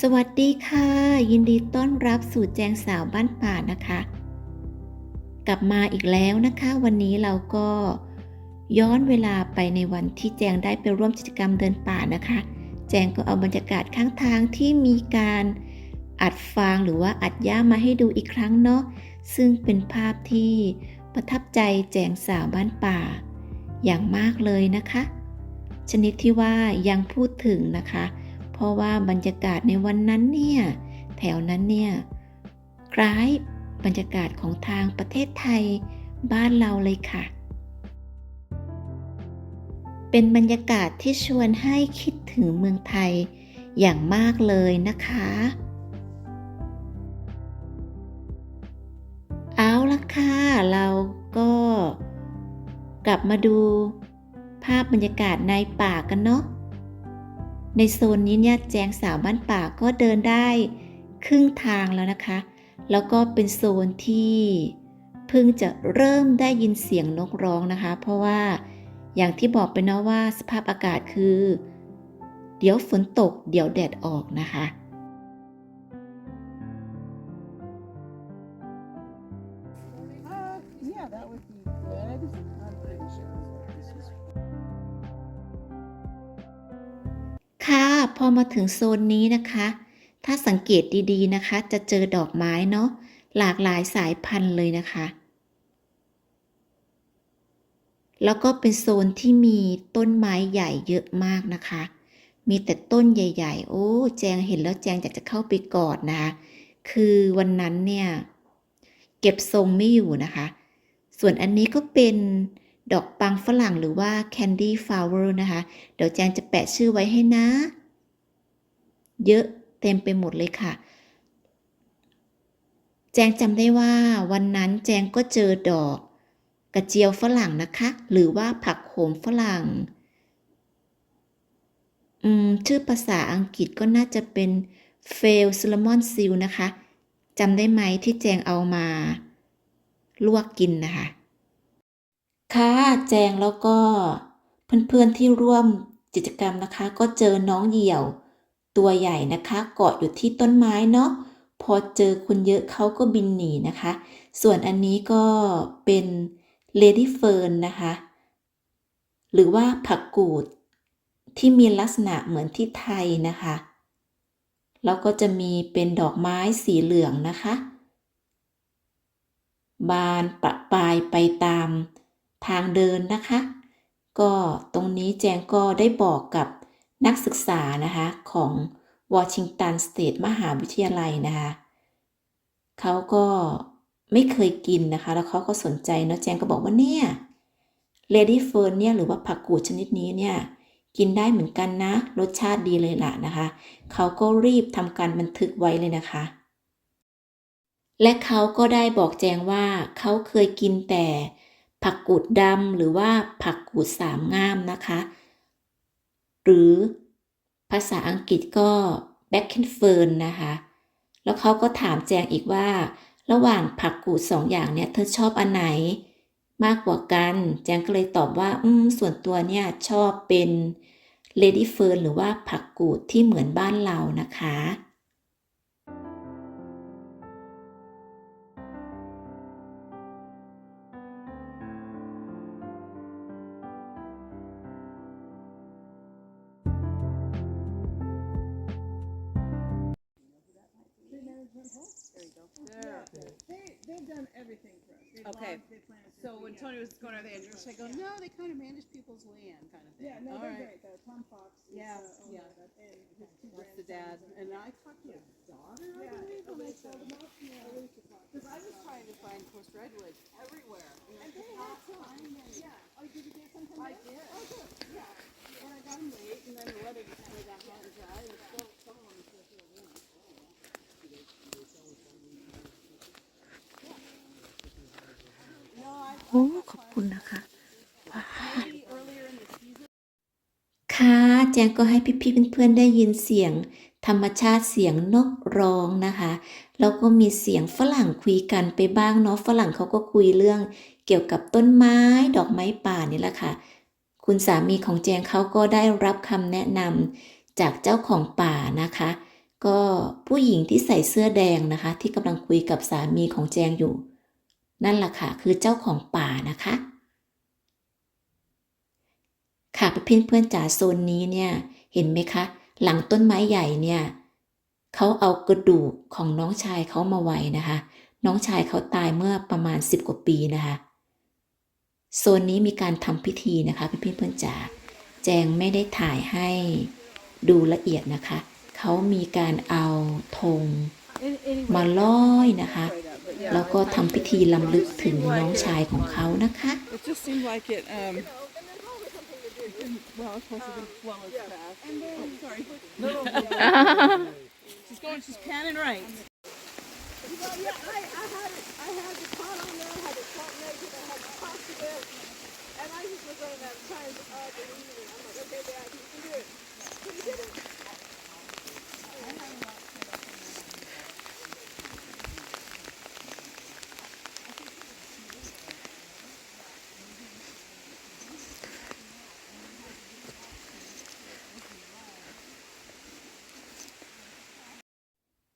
สวัสดีค่ะ ยินดีต้อนรับสู่แจงสาวบ้านป่านะคะ กลับมาอีกแล้วนะคะ วันนี้เราก็ย้อนเวลาไปในวันที่แจงได้ไปร่วมกิจกรรมเดินป่านะคะ แจงก็เอาบรรยากาศข้างทางที่มีการอัดฟางหรือว่าอัดย่ามาให้ดูอีกครั้งเนาะซึ่งเป็นภาพที่ประทับใจแจงสาวบ้านป่า อย่างมากเลยนะคะ ชนิดที่ว่ายังพูดถึงนะคะ ราะว่าบรรยากาศในวันนั้นเนี่ย แถวนั้นเนี่ย คล้ายบรรยากาศของทางประเทศไทยบ้านเราเลยค่ะ เป็นบรรยากาศที่ชวนให้คิดถึงเมืองไทยอย่างมากเลยนะคะ เอาละค่ะ เราก็กลับมาดูภาพบรรยากาศในป่ากันเนาะ ในโซนนี้เนี่ยแจงสาวบ้านป่าก็เดินได้ครึ่งทางแล้วนะคะ แล้วก็เป็นโซนที่เพิ่งจะเริ่มได้ยินเสียงนกร้องนะคะ เพราะว่าอย่างที่บอกไปเนาะว่าสภาพอากาศคือ เดี๋ยวฝนตกเดี๋ยวแดดออกนะคะ พอมาถึงโซนนี้นะคะ ถ้าสังเกตดีๆนะคะ จะเจอดอกไม้เนาะหลากหลายสายพันธุ์เลยนะคะ แล้วก็เป็นโซนที่มีต้นไม้ใหญ่เยอะมากนะคะ มีแต่ต้นใหญ่ ๆ โอ้ แจงเห็นแล้วแจงอยากจะเข้าไปกอดนะคะ คือวันนั้นเนี่ย เก็บทรงไม่อยู่นะคะ ส่วนอันนี้ก็เป็นดอกปังฝรั่งหรือว่า candy flower นะคะ เดี๋ยวแจงจะแปะชื่อไว้ให้นะ เยอะเต็มไปหมดเลยค่ะ แจงจำได้ว่าวันนั้นแจงก็เจอดอก กระเจียวฝรั่งนะคะ หรือว่าผักโขมฝรั่ง อืม ชื่อภาษาอังกฤษก็น่าจะเป็น f a i l c i n n a m o n seal นะคะจำได้ไหมที่แจงเอามา ลวกกินนะคะ ค่ะแจงแล้วก็เพื่อนๆที่ร่วมกิจกรรมนะคะ ก็เจอน้องเหยี่ยว ตัวใหญ่นะคะเกาะอยู่ที่ต้นไม้เนาะพอเจอคนเยอะเขาก็บินหนีนะคะ ส่วนอันนี้ก็เป็น Lady Fern นนะคะ หรือว่าผักกูดที่มีลักษณะเหมือนที่ไทยนะคะ แล้วก็จะมีเป็นดอกไม้สีเหลืองนะคะ บานประปายไปตามทางเดินนะคะ ก็ตรงนี้แจงก็ได้บอกกับ นักศึกษานะคะของวอชิงตันสเตทมหาวิทยาลัยนะคะเขาก็ไม่เคยกินนะคะ แล้วเขาก็สนใจเนาะแจงก็บอกว่าเนี่ยเลดี้เฟิร์นเนี่ยหรือว่าผักกูดชนิดนี้เนี่ยกินได้เหมือนกันนะ รสชาติดีเลยล่ะนะคะ เขาก็รีบทำการบันทึกไว้เลยนะคะ และเขาก็ได้บอกแจงว่าเขาเคยกินแต่ผักกูดดำหรือว่าผักกูดสามงามนะคะ หรือภาษาอังกฤษก็ b a c k and fern นะคะ แล้วเขาก็ถามแจงอีกว่า ระหว่างผักกูดสองอย่างเนี่ย เธอชอบอันไหน มากกว่ากัน แจงก็เลยตอบว่า อืม ส่วนตัวเนี่ย ชอบเป็น lady fern หรือว่าผักกูดที่เหมือนบ้านเรานะคะ done everything for us. They've Okay. logged, they planted So when. Tony was going over there, you say, go, no, they kind of manage people's land, kind of thing. Yeah, no, All they're right. great. The Tom Fox is uh, Yeah, the owner yeah. of it, and his two That's the grandsons dad. and- And I talked to his daughter, I Yeah, believe, when I Alicia. แจงก็ให้พี่ๆเพื่อนๆได้ยินเสียง ธรรมชาติเสียงนกร้องนะคะ แล้วก็มีเสียงฝรั่งคุยกันไปบ้างเนาะฝรั่งเขาก็คุยเรื่อง เกี่ยวกับต้นไม้ดอกไม้ป่านี่แหละค่ะ คุณสามีของแจงเขาก็ได้รับคำแนะนำจากเจ้าของป่านะคะ ก็ผู้หญิงที่ใส่เสื้อแดงนะคะ ที่กำลังคุยกับสามีของแจงอยู่ นั่นแหละค่ะ คือเจ้าของป่านะคะ ค่ะเพื่อนเพื่อนๆจ๋าโซนนี้เนี่ย เห็นไหมคะ หลังต้นไม้ใหญ่เนี่ยเขาเอากระดูกของน้องชายเขามาไว้นะคะ น้องชายเขาตายเมื่อประมาณ 10 กว่าปีนะคะ โซนนี้มีการทำพิธีนะคะเพื่อนๆเพื่อนๆจ๋าแจงไม่ได้ถ่ายให้ดูละเอียดนะคะ เขามีการเอาธง Any- Anyway, มาลอยนะคะ straight up, but yeah, แล้วก็ทำพิธีลำลึกถึงน้องชายของเขานะคะ well, it's supposed to be um, flow as fast. And then, oh, sorry. No, no, no. She's going, she's panning right.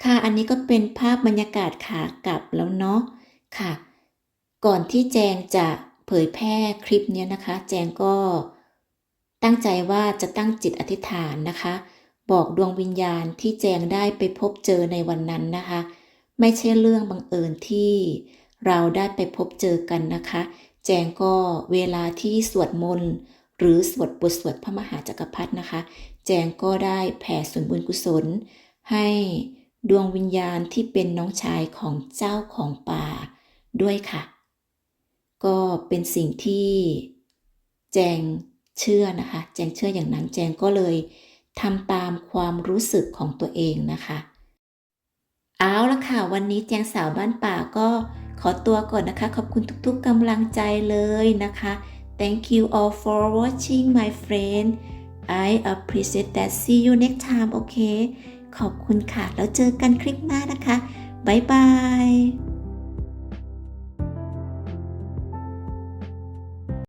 ค่ะอันนี้ก็เป็นภาพบรรยากาศขากลับแล้วเนาะค่ะ ก่อนที่แจงจะเผยแพร่คลิปเนี้ยนะคะ แจงก็ตั้งใจว่าจะตั้งจิตอธิษฐานนะคะ บอกดวงวิญญาณที่แจงได้ไปพบเจอในวันนั้นนะคะ ไม่ใช่เรื่องบังเอิญที่เราได้ไปพบเจอกันนะคะ แจงก็เวลาที่สวดมนต์หรือสวดบทสวดพระมหาจักรพรรดินะคะ แจงก็ได้แผ่ส่วนบุญกุศลให้ ดวงวิญญาณที่เป็นน้องชายของเจ้าของป่าด้วยค่ะ ก็เป็นสิ่งที่แจงเชื่อนะคะ แจงเชื่ออย่างนั้นแจงก็เลยทำตามความรู้สึกของตัวเองนะคะ เอาละค่ะ วันนี้แจงสาวบ้านป่าก็ขอตัวก่อนนะคะ ขอบคุณทุกๆกำลังใจเลยนะคะ Thank you all for watching my friend I appreciate that see you next time โอเค ขอบคุณค่ะ แล้วเจอกันคลิปหน้านะคะ บ๊ายบาย